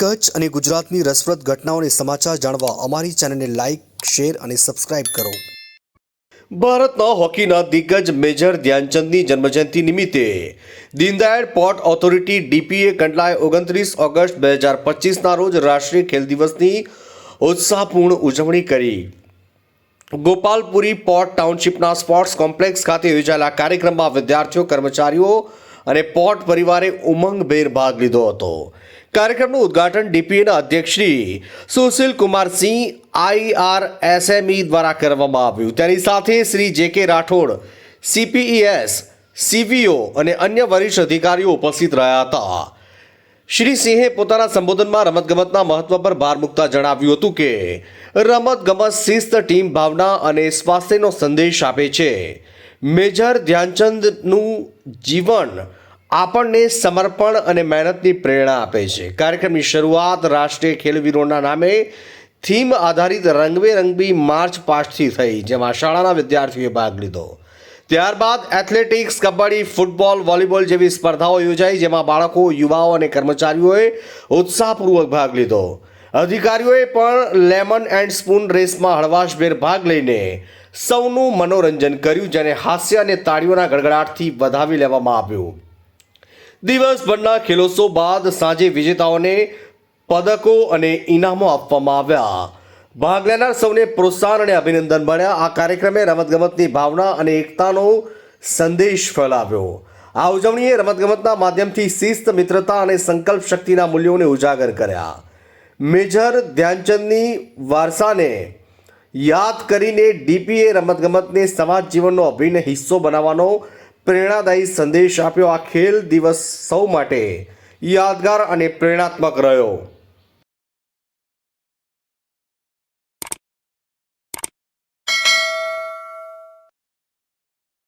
કચ્છ અને ગુજરાતની રસપ્રદ ઘટનાઓને સમાચાર જાણવા અમારી ચેનલને લાઇક શેર અને સબસ્ક્રાઇબ કરો. ભારતના હોકીના દિગ્ગજ મેજર ધ્યાનચંદની જન્મજયંતિ નિમિત્તે દીનદયાળ પોર્ટ ઓથોરિટી ડીપીએ કંડલાએ ઓગણત્રીસ ઓગસ્ટ બે હજાર પચીસના રોજ રાષ્ટ્રીય ખેલ દિવસની ઉત્સાહપૂર્ણ ઉજવણી કરી. ગોપાલપુરી પોર્ટ ટાઉનશીપના સ્પોર્ટ્સ કોમ્પ્લેક્સ ખાતે યોજાયેલા કાર્યક્રમમાં વિદ્યાર્થીઓ, કર્મચારીઓ અને પોર્ટ પરિવારે ઉમંગભેર ભાગ લીધો હતો. કાર્યક્રમનું ઉદ્ઘાટન ડીપીએના અધ્યક્ષ શ્રી સુશીલ કુમારસિંહ આઈઆરએસએમઈ દ્વારા કરવામાં આવ્યું. તેની સાથે શ્રી જે કે રાઠોડ, સીપીઈએસ, સીવીઓ અને અન્ય વરિષ્ઠ અધિકારીઓ ઉપસ્થિત રહ્યા હતા. શ્રી સિંહે પોતાના સંબોધનમાં રમતગમતના મહત્વ પર ભાર મૂકતા જણાવ્યું હતું કે, રમતગમત શિસ્ત ટીમ ભાવના અને સ્વાસ્થ્યનો સંદેશ આપે છે. મેજર ધ્યાનચંદનું જીવન આપણને સમર્પણ અને મહેનતની પ્રેરણા આપે છે. કાર્યક્રમની શરૂઆત રાષ્ટ્રીય ખેલવીરોના નામે થીમ આધારિત રંગબેરંગી માર્ચ પાસ્ટથી થઈ, જેમાં શાળાના વિદ્યાર્થીઓએ ભાગ લીધો. ત્યારબાદ એથ્લેટિક્સ, કબડ્ડી, ફૂટબોલ, વોલીબોલ જેવી સ્પર્ધાઓ યોજાઈ, જેમાં બાળકો, યુવાઓ અને કર્મચારીઓએ ઉત્સાહપૂર્વક ભાગ લીધો. અધિકારીઓએ પણ લેમન એન્ડ સ્પૂન રેસમાં હળવાશભેર ભાગ લઈને સૌનું મનોરંજન કર્યું, જેને હાસ્ય અને તાળીઓના ગડગડાટથી વધાવી લેવામાં આવ્યું. દિવસભરના ખેલોત્સવ બાદ સાંજે વિજેતાઓને પદકો અને ઇનામો આપવામાં આવ્યા. ભાગ લેનાર સૌને પ્રોત્સાહન અને અભિનંદન મળ્યા. આ કાર્યક્રમે રમતગમતની ભાવના અને એકતાનો સંદેશ ફેલાવ્યો. આ ઉજવણીએ રમતગમતના માધ્યમથી શિસ્ત, મિત્રતા અને સંકલ્પ શક્તિના મૂલ્યોને ઉજાગર કર્યા. મેજર ધ્યાનચંદની વારસાને યાદ કરીને ડીપીએ રમતગમતને સમાજ જીવનનો અભિન્ન હિસ્સો બનાવવાનો પ્રેરણાદાયી સંદેશ આપ્યો આ ખેલ દિવસ સૌ માટે. યાદગાર અને પ્રેરણાત્મક રહ્યો.